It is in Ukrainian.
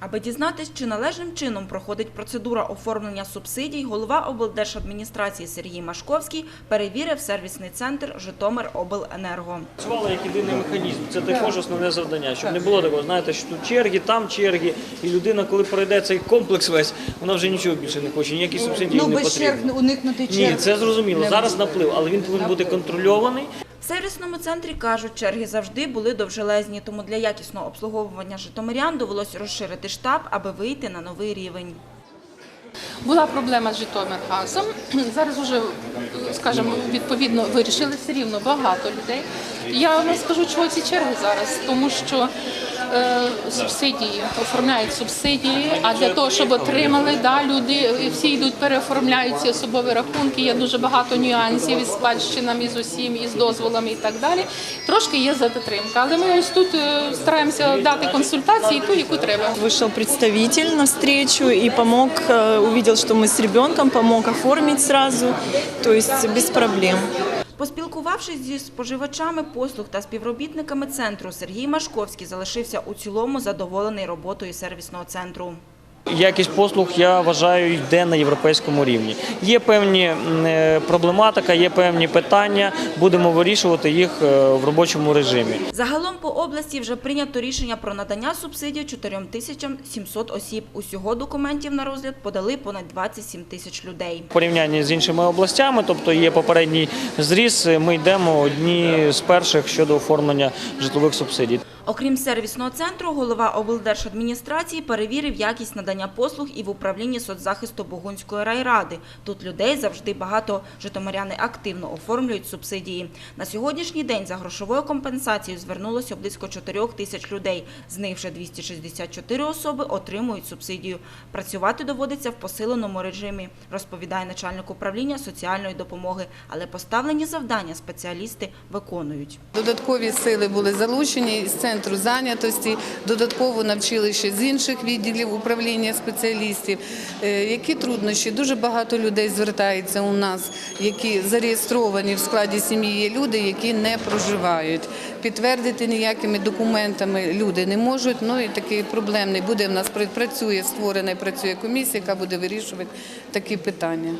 Аби дізнатись, чи належним чином проходить процедура оформлення субсидій, голова облдержадміністрації Сергій Машковський перевірив сервісний центр Житомиробленерго. Працювали як єдиний механізм. Це також основне завдання, щоб не було такого, знаєте, що тут черги, там черги, і людина, коли пройде цей комплекс весь, вона вже нічого більше не хоче, ніякі субсидії Ну, не без черг уникнути черг. Ні, це зрозуміло. Зараз наплив, але він повинен бути контрольований. Сервісному центрі кажуть, черги завжди були довжелезні, тому для якісного обслуговування житомирян довелось розширити штаб, аби вийти на новий рівень. Була проблема з Житомиргазом. Зараз вже, скажімо, відповідно вирішили все рівно багато людей. Я вам скажу, чого ці черги зараз, тому що субсидії оформляють субсидії. А для того, щоб отримали, да, люди всі йдуть, переоформляють ці особові рахунки. Є дуже багато нюансів із спадщинами, із усім, із дозволами і так далі. Трошки є затримка, але ми ось тут е, стараємося дати консультації ту, яку треба. Вышел представитель навстречу и помог, э, увидел, что мы с ребенком, помог оформить сразу, то есть без проблем. Поспілкувавшись зі споживачами послуг та співробітниками центру, Сергій Машковський залишився у цілому задоволений роботою сервісного центру. Якість послуг я вважаю йде на європейському рівні. Є певні е, проблематика, є певні питання. Будемо вирішувати їх е, в робочому режимі. Загалом по області вже прийнято рішення про надання субсидій 4700 осіб. Усього документів на розгляд подали понад 27 тисяч людей. В порівнянні з іншими областями, тобто є попередній зріс. Ми йдемо одні з перших щодо оформлення житлових субсидій. Окрім сервісного центру, голова облдержадміністрації перевірив якість надання послуг і в управлінні соцзахисту Богунської райради. Тут людей завжди багато. Житомиряни активно оформлюють субсидії. На сьогоднішній день за грошовою компенсацією звернулося близько 4 тисяч людей. З них вже 264 особи отримують субсидію. Працювати доводиться в посиленому режимі, розповідає начальник управління соціальної допомоги. Але поставлені завдання спеціалісти виконують. Додаткові сили були залучені з центру зайнятості, додатково навчили ще з інших відділів управління спеціалістів. Е, Які труднощі? Дуже багато людей звертається у нас, які зареєстровані в складі сім'ї. Є люди, які не проживають. Підтвердити ніякими документами люди не можуть. Ну і такий проблемний буде в нас працює створена і працює комісія, яка буде вирішувати такі питання.